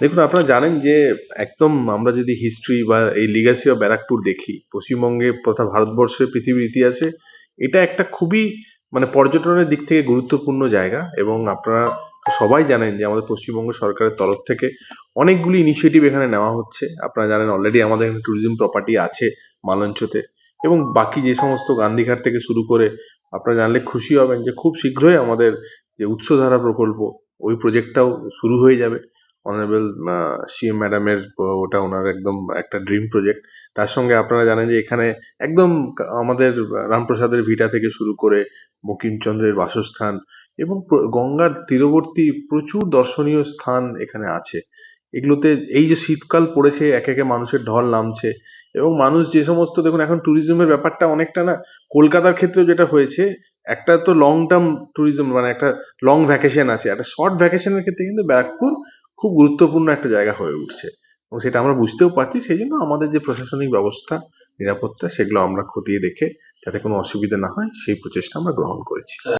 দেখুন, আপনারা জানেন যে একদম আমরা যদি হিস্ট্রি বা এই লিগাসি অফ ব্যারাকপুর দেখি, পশ্চিমবঙ্গে তথা ভারতবর্ষের পৃথিবীর ইতিহাসে, এটা একটা খুবই মানে পর্যটনের দিক থেকে গুরুত্বপূর্ণ জায়গা এবং আপনারা সবাই জানেন যে আমাদের পশ্চিমবঙ্গ সরকারের তরফ থেকে অনেকগুলি ইনিশিয়েটিভ এখানে নেওয়া হচ্ছে। আপনারা জানেন অলরেডি আমাদের এখানে ট্যুরিজম প্রপার্টি আছে মালঞ্চতে এবং বাকি যে সমস্ত গান্ধীঘাট থেকে শুরু করে আপনারা জানলে খুশি হবেন যে খুব শীঘ্রই আমাদের যে উৎসধারা প্রকল্প, ওই প্রজেক্টটাও শুরু হয়ে যাবে। অনারেবল সিএম ম্যাডামের ওটা ওনার একদম একটা ড্রিম প্রজেক্ট। তার সঙ্গে আপনারা জানেন যে এখানে একদম আমাদের রামপ্রসাদের ভিটা থেকে শুরু করে বঙ্কিমচন্দ্রের বাসস্থান এবং গঙ্গার তীরবর্তী প্রচুর দর্শনীয় স্থান এখানে আছে। এগুলোতে এই যে শীতকাল পড়েছে, একে একে মানুষের ঢল নামছে এবং মানুষ যে সমস্ত, দেখুন এখন ট্যুরিজমের ব্যাপারটা অনেকটা না, কলকাতার ক্ষেত্রেও যেটা হয়েছে, একটা তো লং টার্ম ট্যুরিজম মানে একটা লং ভ্যাকেশন আছে, একটা শর্ট ভ্যাকেশনের ক্ষেত্রে কিন্তু ব্যারাকপুর খুব গুরুত্বপূর্ণ একটা জায়গা হয়ে উঠছে। এবং সেটা আমরা বুঝতেও পারছি সেই জন্য আমাদের যে প্রশাসনিক ব্যবস্থা, নিরাপত্তা, সেগুলো আমরা খতিয়ে দেখে যাতে কোনো অসুবিধা না হয়, সেই প্রচেষ্টা আমরা গ্রহণ করেছি।